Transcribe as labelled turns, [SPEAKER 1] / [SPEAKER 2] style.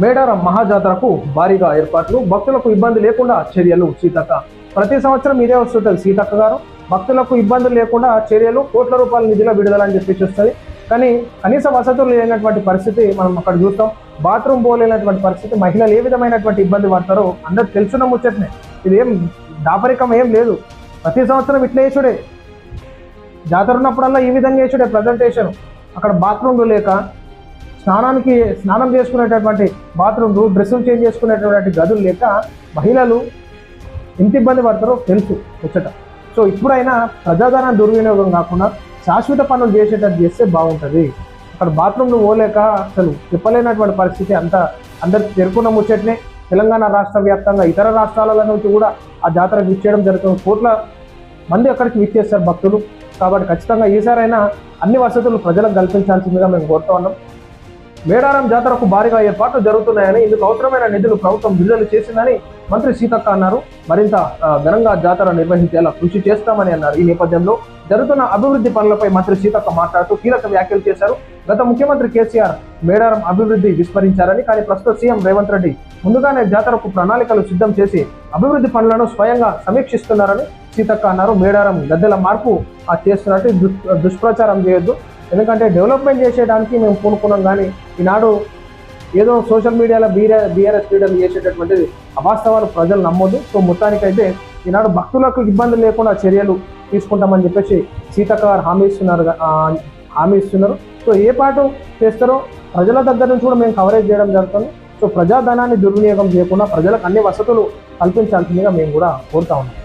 [SPEAKER 1] మేడారం మహాజాతరకు భారీగా ఏర్పాట్లు భక్తులకు ఇబ్బంది లేకుండా చర్యలు సీతక్క. ప్రతి సంవత్సరం ఇదే వస్తుంటుంది సీతక్క గారు. భక్తులకు ఇబ్బందులు లేకుండా చర్యలు కోట్ల రూపాయల నిధుల విడుదల అని చెప్పేసి వస్తుంది. కానీ కనీస వసతులు లేనటువంటి పరిస్థితి మనం అక్కడ చూస్తాం. బాత్రూమ్ పోలేనటువంటి పరిస్థితి మహిళలు ఏ విధమైనటువంటి ఇబ్బంది పడతారో అందరు తెలుసున్న ముచ్చట్నే. ఇది ఏం దాపరికం ఏం లేదు. ప్రతి సంవత్సరం ఇట్లా వేసుడే జాతర ఉన్నప్పుడల్లా ఈ విధంగా వేసుడే ప్రజెంటేషన్. అక్కడ బాత్రూమ్లు లేక స్నానానికి స్నానం చేసుకునేటటువంటి బాత్రూమ్లు డ్రెస్సులు చేంజ్ చేసుకునేటటువంటి గదులు లేక మహిళలు ఎంత ఇబ్బంది పడతారో తెలుసు ముచ్చట. సో ఇప్పుడైనా ప్రజాధన దుర్వినియోగం కాకుండా శాశ్వత పనులు చేసేటట్టు చేస్తే బాగుంటుంది. అక్కడ బాత్రూమ్లు పోలేక అసలు చెప్పలేనటువంటి పరిస్థితి అంతా అందరికి తెరుకున్న ముచ్చట్నే. తెలంగాణ రాష్ట్ర వ్యాప్తంగా ఇతర రాష్ట్రాల నుంచి కూడా ఆ జాతరకు ఇచ్చేయడం జరుగుతుంది. కోట్ల మంది అక్కడికి విచ్చేస్తారు భక్తులు. కాబట్టి ఖచ్చితంగా ఈసారైనా అన్ని వసతులు ప్రజలకు కల్పించాల్సిందిగా మేము కోరుతా ఉన్నాం. మేడారం జాతరకు భారీగా ఏర్పాట్లు జరుగుతున్నాయని ఇందుకు అవసరమైన నిధులు ప్రభుత్వం విడుదల చేసిందని మంత్రి సీతక్క అన్నారు. మరింత ఘనంగా జాతర నిర్వహించేలా కృషి చేస్తామని అన్నారు. ఈ నేపథ్యంలో జరుగుతున్న అభివృద్ధి పనులపై మంత్రి సీతక్క మాట్లాడుతూ కీలక వ్యాఖ్యలు చేశారు. గత ముఖ్యమంత్రి కేసీఆర్ మేడారం అభివృద్ధి విస్మరించారని కానీ ప్రస్తుత సీఎం రేవంత్ రెడ్డి ముందుగానే జాతరకు ప్రణాళికలు సిద్ధం చేసి అభివృద్ధి పనులను స్వయంగా సమీక్షిస్తున్నారని సీతక్క అన్నారు. మేడారం గద్దెల మార్పు ఆ చేస్తున్నట్టు దుష్- దుష్ప్రచారం చేయొద్దు. ఎందుకంటే డెవలప్మెంట్ చేసేయడానికి మేము పూనుకున్నాం కానీ ఈనాడు ఏదో సోషల్ మీడియాలో బీఆర్ బీఆర్ఎస్ లీడర్లు చేసేటటువంటి అవాస్తవాలు ప్రజలు నమ్మొద్దు. సో మొత్తానికైతే ఈనాడు భక్తులకు ఇబ్బంది లేకుండా చర్యలు తీసుకుంటామని చెప్పేసి సీతకార్ హామీ ఇస్తున్నారు హామీ ఇస్తున్నారు. సో ఏ పాటు చేస్తారో ప్రజల దగ్గర నుంచి కూడా మేము కవరేజ్ చేయడం జరుగుతుంది. సో ప్రజాధనాన్ని దుర్వినియోగం చేయకుండా ప్రజలకు అన్ని వసతులు కల్పించాల్సిందిగా మేము కూడా కోరుతా ఉన్నాం.